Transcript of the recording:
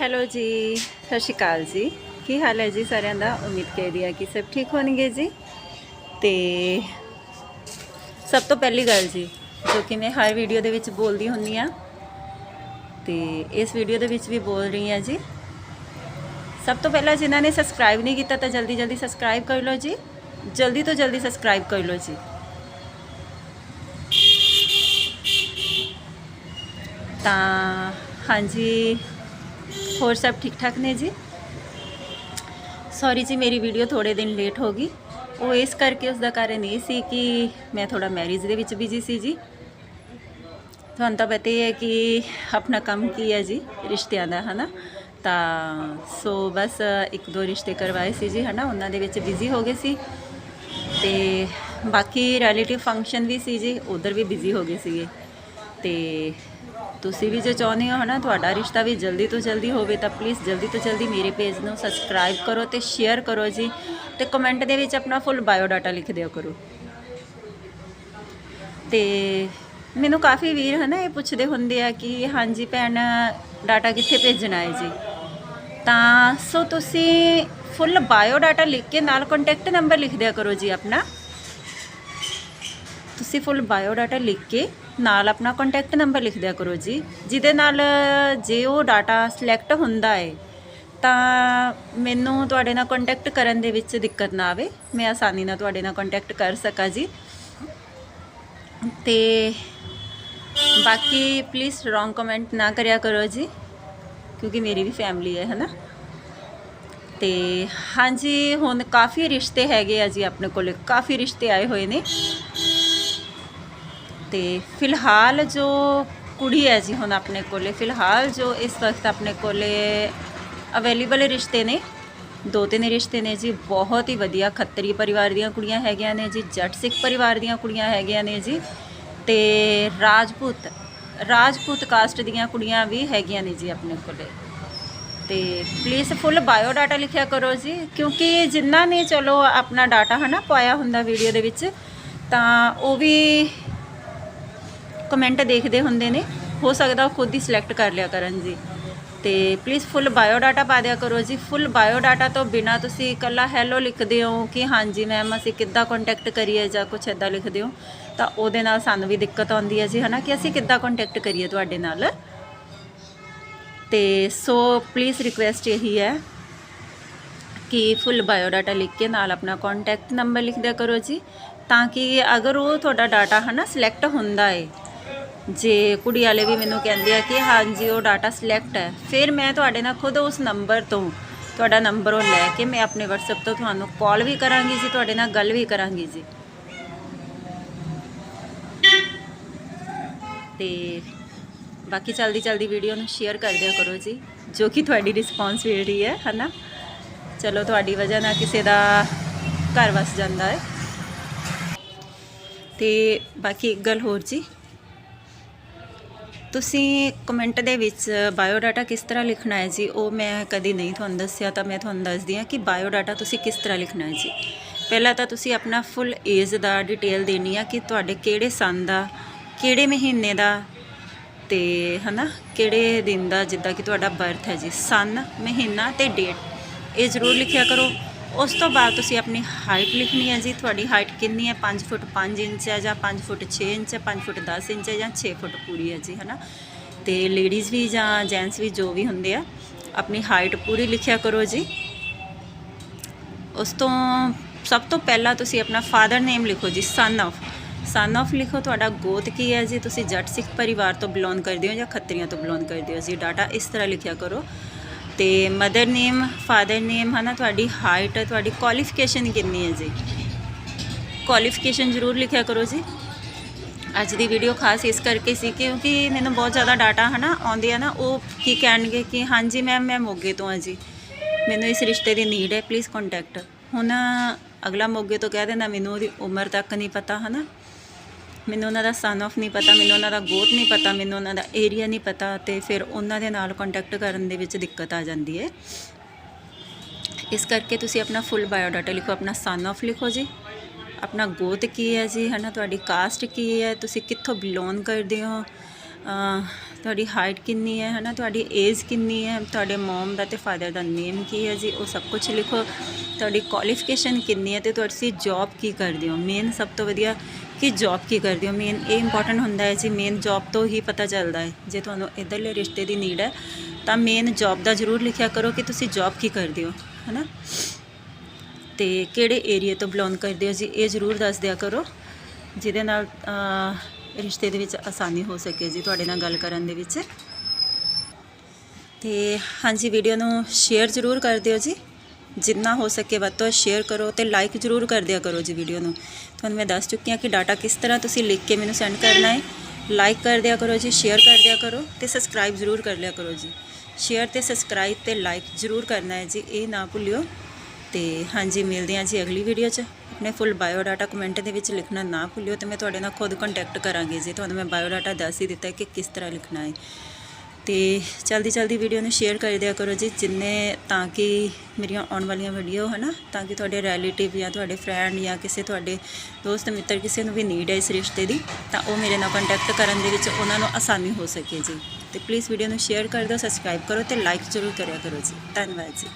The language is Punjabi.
ਹੈਲੋ ਜੀ, ਸਤਿ ਸ਼੍ਰੀ ਅਕਾਲ ਜੀ। ਕੀ ਹਾਲ ਹੈ ਜੀ ਸਾਰਿਆਂ ਦਾ? ਉਮੀਦ ਕਰਦੀ ਹਾਂ ਕਿ ਸਭ ਠੀਕ ਹੋਣਗੇ ਜੀ। ਤੇ ਸਭ ਤੋਂ ਪਹਿਲੀ ਗੱਲ ਜੀ, ਜੋ ਕਿ ਮੈਂ ਹਰ ਵੀਡੀਓ ਦੇ ਵਿੱਚ ਬੋਲਦੀ ਹੁੰਨੀ ਆ ਤੇ ਇਸ ਵੀਡੀਓ ਦੇ ਵਿੱਚ ਵੀ ਬੋਲ ਰਹੀ ਹਾਂ ਜੀ। ਸਭ ਤੋਂ ਪਹਿਲਾਂ ਜਿਨ੍ਹਾਂ ਨੇ ਸਬਸਕ੍ਰਾਈਬ ਨਹੀਂ ਕੀਤਾ ਤਾਂ ਜਲਦੀ ਜਲਦੀ ਸਬਸਕ੍ਰਾਈਬ ਕਰ ਲਓ ਜੀ। ਜਲਦੀ ਤੋਂ ਜਲਦੀ ਸਬਸਕ੍ਰਾਈਬ ਕਰ ਲਓ ਜੀ। ਤਾਂ, ਹਾਂਜੀ। ਹੋਰ ਸਭ ਠੀਕ ਠਾਕ ਨੇ ਜੀ? ਸੌਰੀ ਜੀ, ਮੇਰੀ ਵੀਡੀਓ ਥੋੜੇ ਦਿਨ ਲੇਟ ਹੋ ਗਈ। ਉਹ ਇਸ ਕਰਕੇ ਉਸ ਦਾ ਕਾਰਨ ਇਹ ਸੀ ਕਿ ਮੈਂ ਥੋੜਾ ਮੈਰਿਜ ਦੇ ਵਿੱਚ ਬਿਜ਼ੀ ਸੀ ਜੀ। ਤੁਹਾਨੂੰ ਤਾਂ ਪਤਾ ਹੀ ਹੈ ਕਿ ਆਪਣਾ ਕੰਮ ਕੀ ਹੈ ਜੀ, ਰਿਸ਼ਤਿਆਂ ਦਾ, ਹਨਾ? ਤਾਂ ਸੋ ਬਸ ਇੱਕ ਦੋ ਰਿਸ਼ਤੇ ਕਰਵਾਏ ਸੀ ਜੀ, ਹਨਾ? ਉਹਨਾਂ ਦੇ ਵਿੱਚ ਬਿਜ਼ੀ ਹੋ ਗਏ ਸੀ। ਤੇ ਬਾਕੀ ਰਿਲੇਟਿਵ ਫੰਕਸ਼ਨ ਵੀ ਸੀ ਜੀ, ਉਧਰ ਵੀ ਬਿਜ਼ੀ ਹੋ ਗਏ ਸੀਗੇ। ਤੇ ਤੁਸੀਂ ਵੀ ਜੇ ਚਾਹੁੰਦੇ ਹੋ ਹਨਾ, ਤੁਹਾਡਾ ਰਿਸ਼ਤਾ ਵੀ ਜਲਦੀ ਤੋਂ ਜਲਦੀ ਹੋਵੇ ਤਾਂ ਪਲੀਜ਼ ਜਲਦੀ ਤੋਂ ਜਲਦੀ ਮੇਰੇ ਪੇਜ ਨੂੰ ਸਬਸਕ੍ਰਾਈਬ ਕਰੋ ਤੇ ਸ਼ੇਅਰ ਕਰੋ ਜੀ ਤੇ ਕਮੈਂਟ ਦੇ ਵਿੱਚ ਆਪਣਾ ਫੁੱਲ ਬਾਇਓ ਡਾਟਾ ਲਿਖ ਦਿਓ ਕਰੋ। ਤੇ ਮੈਨੂੰ ਕਾਫੀ ਵੀਰ ਹਨਾ ਇਹ ਪੁੱਛਦੇ ਹੁੰਦੇ ਆ ਕਿ ਹਾਂਜੀ ਭੈਣ ਡਾਟਾ ਕਿੱਥੇ ਭੇਜਣਾ ਹੈ ਜੀ? ਤਾਂ ਸੋ ਤੁਸੀਂ ਫੁੱਲ ਬਾਇਓ ਡਾਟਾ ਲਿਖ ਕੇ ਨਾਲ ਕੰਟੈਕਟ ਨੰਬਰ ਲਿਖ ਦਿਆ ਕਰੋ ਜੀ ਆਪਣਾ। ਤੁਸੀਂ ਫੁੱਲ ਬਾਇਓ ਡਾਟਾ ਲਿਖ ਕੇ ਨਾਲ ਆਪਣਾ ਕੰਟੈਕਟ ਨੰਬਰ ਲਿਖ ਦਿਆ ਕਰੋ ਜੀ। ਜਿਹਦੇ ਨਾਲ, ਜੇ ਉਹ ਡਾਟਾ ਸਿਲੈਕਟ ਹੁੰਦਾ ਹੈ ਤਾਂ ਮੈਨੂੰ ਤੁਹਾਡੇ ਨਾਲ ਕੰਟੈਕਟ ਕਰਨ ਦੇ ਵਿੱਚ ਦਿੱਕਤ ਨਾ ਆਵੇ। ਮੈਂ ਆਸਾਨੀ ਨਾਲ ਤੁਹਾਡੇ ਨਾਲ ਕੰਟੈਕਟ ਕਰ ਸਕਾਂ ਜੀ। ਤੇ ਬਾਕੀ ਪਲੀਜ਼ ਰੋਂਗ ਕਮੈਂਟ ਨਾ ਕਰਿਆ ਕਰੋ ਜੀ, ਕਿਉਂਕਿ ਮੇਰੀ ਵੀ ਫੈਮਿਲੀ ਹੈ, ਹਨਾ? ਤੇ ਹਾਂਜੀ, ਹੁਣ ਕਾਫੀ ਰਿਸ਼ਤੇ ਹੈਗੇ ਆ ਜੀ ਆਪਣੇ ਕੋਲ। ਕਾਫੀ ਰਿਸ਼ਤੇ ਆਏ ਹੋਏ ਨੇ। ਤੇ ਫਿਲਹਾਲ ਜੋ ਕੁੜੀ ਹੈ ਜੀ ਹੁਣ ਆਪਣੇ ਕੋਲੇ, ਫਿਲਹਾਲ ਜੋ ਇਸ ਵਕਤ ਆਪਣੇ ਕੋਲੇ ਅਵੇਲੇਬਲ ਰਿਸ਼ਤੇ ਨੇ, ਦੋ ਤਿੰਨ ਰਿਸ਼ਤੇ ਨੇ ਜੀ, ਬਹੁਤ ਹੀ ਵਧੀਆ ਖੱਤਰੀ ਪਰਿਵਾਰ ਦੀਆਂ ਕੁੜੀਆਂ ਹੈਗੀਆਂ ਨੇ ਜੀ, ਜੱਟ ਸਿੱਖ ਪਰਿਵਾਰ ਦੀਆਂ ਕੁੜੀਆਂ ਹੈਗੀਆਂ ਨੇ ਜੀ, ਤੇ ਰਾਜਪੂਤ ਰਾਜਪੂਤ ਕਾਸਟ ਦੀਆਂ ਕੁੜੀਆਂ ਵੀ ਹੈਗੀਆਂ ਨੇ ਜੀ ਆਪਣੇ ਕੋਲੇ। ਤੇ ਪਲੀਜ਼ ਫੁੱਲ ਬਾਇਓ ਡਾਟਾ ਲਿਖਿਆ ਕਰੋ ਜੀ, ਕਿਉਂਕਿ ਜਿਨ੍ਹਾਂ ਨੇ ਚਲੋ ਆਪਣਾ ਡਾਟਾ ਹਨਾ ਪਾਇਆ ਹੁੰਦਾ ਵੀਡੀਓ ਦੇ ਵਿੱਚ, ਤਾਂ ਉਹ ਵੀ ਕਮੈਂਟ ਦੇਖਦੇ ਹੁੰਦੇ ਨੇ, ਹੋ ਸਕਦਾ ਉਹ ਖੁਦ ਹੀ ਸਿਲੈਕਟ ਕਰ ਲਿਆ ਕਰਨ ਜੀ। ਤੇ ਪਲੀਜ਼ ਫੁੱਲ ਬਾਇਓ ਡਾਟਾ ਪਾ ਦਿਆ ਕਰੋ ਜੀ। ਫੁੱਲ ਬਾਇਓ ਡਾਟਾ ਤੋਂ ਬਿਨਾ ਤੁਸੀਂ ਇਕੱਲਾ ਹੈਲੋ ਲਿਖਦੇ ਹੋ ਕਿ ਹਾਂਜੀ ਮੈਮ ਅਸੀਂ ਕਿੱਦਾਂ ਕੰਟੈਕਟ ਕਰੀਏ ਜਾਂ ਕੁਝ ਐਦਾਂ ਲਿਖਦੇ ਹੋ, ਤਾਂ ਉਹਦੇ ਨਾਲ ਸਾਨੂੰ ਵੀ ਦਿੱਕਤ ਆਉਂਦੀ ਹੈ ਜੀ, ਹਨਾ ਕਿ ਅਸੀਂ ਕਿੱਦਾਂ ਕੰਟੈਕਟ ਕਰੀਏ ਤੁਹਾਡੇ ਨਾਲ। ਤੇ ਸੋ ਪਲੀਜ਼ ਰਿਕੁਐਸਟ ਇਹੀ ਹੈ ਕਿ ਫੁੱਲ ਬਾਇਓ ਡਾਟਾ ਲਿਖ ਕੇ ਨਾਲ ਆਪਣਾ ਕੰਟੈਕਟ ਨੰਬਰ ਲਿਖ ਦਿਆ ਕਰੋ ਜੀ, ਤਾਂ ਕਿ ਅਗਰ ਉਹ ਤੁਹਾਡਾ ਡਾਟਾ ਹਨਾ ਸਿਲੈਕਟ ਹੁੰਦਾ ਹੈ ਜੇ ਕੁੜੀ ਵਾਲੇ ਵੀ ਮੈਨੂੰ ਕਹਿੰਦੇ ਆ ਕਿ ਹਾਂਜੀ, ਉਹ ਡਾਟਾ ਸਿਲੈਕਟ ਹੈ। ਫਿਰ ਮੈਂ ਤੁਹਾਡੇ ਨਾਲ ਖੁਦ ਉਸ ਨੰਬਰ ਤੋਂ ਤੁਹਾਡਾ ਨੰਬਰ ਉਹ ਲੈ ਕੇ ਮੈਂ ਆਪਣੇ WhatsApp ਤੋਂ ਤੁਹਾਨੂੰ ਕਾਲ ਵੀ ਕਰਾਂਗੀ ਜੀ, ਤੁਹਾਡੇ ਨਾਲ ਗੱਲ ਵੀ ਕਰਾਂਗੀ ਜੀ। ਤੇ ਬਾਕੀ ਚਲਦੀ ਚਲਦੀ ਵੀਡੀਓ ਨੂੰ ਸ਼ੇਅਰ ਕਰ ਦਿਆ ਕਰੋ ਜੀ, ਜੋ ਕਿ ਤੁਹਾਡੀ ਰਿਸਪੌਂਸਿਬਿਲਟੀ ਹੈ, ਹਨਾ? ਚਲੋ, ਤੁਹਾਡੀ ਵਜ੍ਹਾ ਨਾਲ ਕਿਸੇ ਦਾ ਘਰ ਵਸ ਜਾਂਦਾ ਹੈ। ਤੇ ਬਾਕੀ ਇੱਕ ਗੱਲ ਹੋਰ ਜੀ ਤੁਸੀਂ ਕਮੈਂਟ ਦੇ ਵਿੱਚ ਬਾਇਓਡਾਟਾ ਕਿਸ ਤਰ੍ਹਾਂ ਲਿਖਣਾ ਹੈ ਜੀ? ਉਹ ਮੈਂ ਕਦੀ ਨਹੀਂ ਤੁਹਾਨੂੰ ਦੱਸਿਆ ਤਾਂ ਮੈਂ ਤੁਹਾਨੂੰ ਦੱਸਦੀ ਹਾਂ ਕਿ ਬਾਇਓਡਾਟਾ ਤੁਸੀਂ ਕਿਸ ਤਰ੍ਹਾਂ ਲਿਖਣਾ ਹੈ ਜੀ? ਪਹਿਲਾਂ ਤਾਂ ਤੁਸੀਂ ਆਪਣਾ ਫੁੱਲ ਏਜ ਦਾ ਡਿਟੇਲ ਦੇਣੀ ਆ ਕਿ ਤੁਹਾਡੇ ਕਿਹੜੇ ਸੰਨ ਦਾ, ਕਿਹੜੇ ਮਹੀਨੇ ਦਾ ਤੇ ਹਨਾ, ਕਿਹੜੇ ਦਿਨ ਦਾ ਜਿੱਦਾਂ ਕਿ ਤੁਹਾਡਾ ਬਰਥ ਹੈ ਜੀ? ਸੰਨ, ਮਹੀਨਾ ਤੇ ਡੇਟ ਇਹ ਜ਼ਰੂਰ ਲਿਖਿਆ ਕਰੋ। ਉਸ ਤੋਂ ਬਾਅਦ ਤੁਸੀਂ ਆਪਣੀ ਹਾਈਟ ਲਿਖਣੀ ਹੈ ਜੀ, ਤੁਹਾਡੀ ਹਾਈਟ ਕਿੰਨੀ ਹੈ? 5 ਫੁੱਟ 5 ਇੰਚ ਹੈ ਜਾਂ 5 ਫੁੱਟ 6 ਇੰਚ ਹੈ 5 ਫੁੱਟ 10 ਇੰਚ ਹੈ ਜਾਂ 6 ਫੁੱਟ ਪੂਰੀ ਹੈ ਜੀ, ਹਨਾ? ਤੇ ਲੇਡੀਜ਼ ਵੀ ਜਾਂ ਜੈਂਟਸ ਵੀ ਜੋ ਵੀ ਹੁੰਦੇ ਆ, ਆਪਣੀ ਹਾਈਟ ਪੂਰੀ ਲਿਖਿਆ ਕਰੋ ਜੀ। ਉਸ ਤੋਂ ਸਭ ਤੋਂ ਪਹਿਲਾਂ ਤੁਸੀਂ ਆਪਣਾ ਫਾਦਰ ਨੇਮ ਲਿਖੋ ਜੀ ਸਨ ਆਫ ਸਨ ਆਫ ਲਿਖੋ, ਤੁਹਾਡਾ ਗੋਤ ਕੀ ਹੈ ਜੀ? ਤੁਸੀਂ ਜੱਟ ਸਿੱਖ ਪਰਿਵਾਰ ਤੋਂ ਬਿਲੋਂਗ ਕਰਦੇ ਹੋ ਜਾਂ ਖੱਤਰੀਆਂ ਤੋਂ ਬਿਲੋਂਗ ਕਰਦੇ ਹੋ ਜੀ? ਡਾਟਾ ਇਸ ਤਰ੍ਹਾਂ ਲਿਖਿਆ ਕਰੋ। ਤੇ ਮਦਰ ਨੇਮ ਫਾਦਰ ਨੇਮ ਹੈ ਨਾ ਤੁਹਾਡੀ ਹਾਈਟ ਤੁਹਾਡੀ ਕੁਆਲੀਫਿਕੇਸ਼ਨ ਕਿੰਨੀ ਹੈ ਜੀ? ਕੁਆਲੀਫਿਕੇਸ਼ਨ ਜ਼ਰੂਰ ਲਿਖਿਆ ਕਰੋ ਜੀ। ਅੱਜ ਦੀ ਵੀਡੀਓ ਖਾਸ ਇਸ ਕਰਕੇ ਸੀ ਕਿਉਂਕਿ ਮੈਨੂੰ ਬਹੁਤ ਜ਼ਿਆਦਾ ਡਾਟਾ ਹੈ ਨਾ ਆਉਂਦੇ ਆ ਨਾ, ਉਹ ਕੀ ਕਹਿਣਗੇ ਕਿ ਹਾਂਜੀ ਮੈਮ ਮੈਂ ਮੋਗੇ ਤੋਂ ਆ ਜੀ। ਮੈਨੂੰ ਇਸ ਰਿਸ਼ਤੇ ਦੀ ਨੀਡ ਹੈ ਪਲੀਜ਼ ਕੰਟੈਕਟ ਹੁਣ ਅਗਲਾ ਮੋਗੇ ਤੋਂ ਕਹਿ ਦਿੰਦਾ, ਮੈਨੂੰ ਉਹਦੀ ਉਮਰ ਤੱਕ ਨਹੀਂ ਪਤਾ ਹੈ ਨਾ ਮੈਨੂੰ ਉਹਨਾਂ ਦਾ ਸਨ ਆਫ ਨਹੀਂ ਪਤਾ, ਮੈਨੂੰ ਉਹਨਾਂ ਦਾ ਗੋਤ ਨਹੀਂ ਪਤਾ, ਮੈਨੂੰ ਉਹਨਾਂ ਦਾ ਏਰੀਆ ਨਹੀਂ ਪਤਾ ਤੇ ਫਿਰ ਉਹਨਾਂ ਦੇ ਨਾਲ ਕੰਟੈਕਟ ਕਰਨ ਦੇ ਵਿੱਚ ਦਿੱਕਤ ਆ ਜਾਂਦੀ ਹੈ। ਇਸ ਕਰਕੇ ਤੁਸੀਂ ਆਪਣਾ ਫੁੱਲ ਬਾਇਓਡਾਟਾ ਲਿਖੋ, ਆਪਣਾ ਸਨ ਆਫ ਲਿਖੋ ਜੀ। ਆਪਣਾ ਗੋਤ ਕੀ ਹੈ ਜੀ ਹੈ ਨਾ ਤੁਹਾਡੀ ਕਾਸਟ ਕੀ ਹੈ? ਤੁਸੀਂ ਕਿੱਥੋਂ ਬਿਲੋਂਗ ਕਰਦੇ ਹੋ? ਤੁਹਾਡੀ ਹਾਈਟ ਕਿੰਨੀ ਹੈ, ਹਨਾ? ਤੁਹਾਡੀ ਏਜ ਕਿੰਨੀ ਹੈ? ਤੁਹਾਡੇ ਮਮ ਦਾ ਤੇ ਫਾਦਰ ਦਾ ਨੇਮ ਕੀ ਹੈ ਜੀ? ਉਹ ਸਭ ਕੁਝ ਲਿਖੋ। ਤੁਹਾਡੀ ਕੁਆਲੀਫਿਕੇਸ਼ਨ ਕਿੰਨੀ ਹੈ ਤੇ ਤੁਸੀਂ ਜੌਬ ਕੀ ਕਰਦੇ ਹੋ? ਮੇਨ ਸਭ ਤੋਂ ਵਧੀਆ ਕਿ ਜੌਬ ਕੀ ਕਰਦੇ ਹੋ? ਮੇਨ ਇਹ ਇੰਪੋਰਟੈਂਟ ਹੁੰਦਾ ਹੈ ਜੀ ਮੇਨ ਜੌਬ ਤੋਂ ਹੀ ਪਤਾ ਚੱਲਦਾ ਹੈ। ਜੇ ਤੁਹਾਨੂੰ ਇਧਰਲੇ ਰਿਸ਼ਤੇ ਦੀ ਨੀਡ ਹੈ, ਤਾਂ ਮੇਨ ਜੌਬ ਦਾ ਜ਼ਰੂਰ ਲਿਖਿਆ ਕਰੋ ਕਿ ਤੁਸੀਂ ਜੌਬ ਕੀ ਕਰਦੇ ਹੋ, ਹਨਾ? ਤੇ ਕਿਹੜੇ ਏਰੀਆ ਤੋਂ ਬਿਲੋਂਗ ਕਰਦੇ ਹੋ ਜੀ? ਇਹ ਜ਼ਰੂਰ ਦੱਸ ਦਿਆ ਕਰੋ। ਜਿਹਦੇ ਨਾਲ ਰਿਸ਼ਤੇ ਦੇ ਵਿੱਚ ਆਸਾਨੀ ਹੋ ਸਕੇ ਜੀ ਤੁਹਾਡੇ ਨਾਲ ਗੱਲ ਕਰਨ ਦੇ ਵਿੱਚ। ਤੇ ਹਾਂਜੀ ਵੀਡੀਓ ਨੂੰ ਸ਼ੇਅਰ ਜ਼ਰੂਰ ਕਰ ਦਿਓ ਜੀ। ਜਿੰਨਾ ਹੋ ਸਕੇ ਵੱਧ ਤੋਂ ਸ਼ੇਅਰ ਕਰੋ ਤੇ ਲਾਈਕ ਜ਼ਰੂਰ ਕਰ ਦਿਆ ਕਰੋ ਜੀ ਵੀਡੀਓ ਨੂੰ। ਤੁਹਾਨੂੰ ਮੈਂ ਦੱਸ ਚੁੱਕੀ ਹਾਂ ਕਿ ਡਾਟਾ ਕਿਸ ਤਰ੍ਹਾਂ ਤੁਸੀਂ ਲਿਖ ਕੇ ਮੈਨੂੰ ਸੈਂਡ ਕਰਨਾ ਹੈ। ਲਾਈਕ ਕਰ ਦਿਆ ਕਰੋ ਜੀ ਸ਼ੇਅਰ ਕਰ ਦਿਆ ਕਰੋ ਤੇ ਸਬਸਕ੍ਰਾਈਬ ਜ਼ਰੂਰ ਕਰ ਲਿਆ ਕਰੋ ਜੀ। ਸ਼ੇਅਰ ਤੇ ਸਬਸਕ੍ਰਾਈਬ ਤੇ ਲਾਈਕ ਜ਼ਰੂਰ ਕਰਨਾ ਹੈ ਜੀ, ਇਹ ਨਾ ਭੁੱਲਿਓ। ਤੇ ਹਾਂਜੀ, ਮਿਲਦੇ ਹਾਂ ਜੀ ਅਗਲੀ ਵੀਡੀਓ 'ਚ। ਆਪਣੇ ਫੁੱਲ ਬਾਇਓਡਾਟਾ ਕਮੈਂਟ ਦੇ ਵਿੱਚ ਲਿਖਣਾ ਨਾ ਭੁੱਲਿਓ ਤੇ ਮੈਂ ਤੁਹਾਡੇ ਨਾਲ ਖੁਦ ਕੰਟੈਕਟ ਕਰਾਂਗੀ ਜੀ। ਤੁਹਾਨੂੰ ਮੈਂ ਬਾਇਓਡਾਟਾ ਦੱਸ ਹੀ ਦਿੱਤਾ ਕਿ ਕਿਸ ਤਰ੍ਹਾਂ ਲਿਖਣਾ ਹੈ। ਤੇ ਜਲਦੀ ਜਲਦੀ ਵੀਡੀਓ ਨੂੰ ਸ਼ੇਅਰ ਕਰ ਦਿਆ ਕਰੋ ਜੀ ਜਿੰਨੇ ਤਾਂ ਕਿ ਮੇਰੀਆਂ ਆਉਣ ਵਾਲੀਆਂ ਵੀਡੀਓ ਹਨਾ? ਤਾਂ ਕਿ ਤੁਹਾਡੇ ਰਿਲੇਟਿਵ ਜਾਂ ਤੁਹਾਡੇ ਫਰੈਂਡ ਜਾਂ ਕਿਸੇ ਤੁਹਾਡੇ ਦੋਸਤ, ਮਿੱਤਰ ਕਿਸੇ ਨੂੰ ਵੀ ਨੀਡ ਹੈ ਇਸ ਰਿਸ਼ਤੇ ਦੀ, ਤਾਂ ਉਹ ਮੇਰੇ ਨਾਲ ਕੰਟੈਕਟ ਕਰਨ ਦੇ ਵਿੱਚ ਉਹਨਾਂ ਨੂੰ ਆਸਾਨੀ ਹੋ ਸਕੇ ਜੀ। ਤੇ ਪਲੀਜ਼ ਵੀਡੀਓ ਨੂੰ ਸ਼ੇਅਰ ਕਰ ਦਿਓ ਸਬਸਕ੍ਰਾਈਬ ਕਰੋ ਤੇ ਲਾਈਕ ਜ਼ਰੂਰ ਕਰਿਆ ਕਰੋ ਜੀ। ਧੰਨਵਾਦ ਜੀ।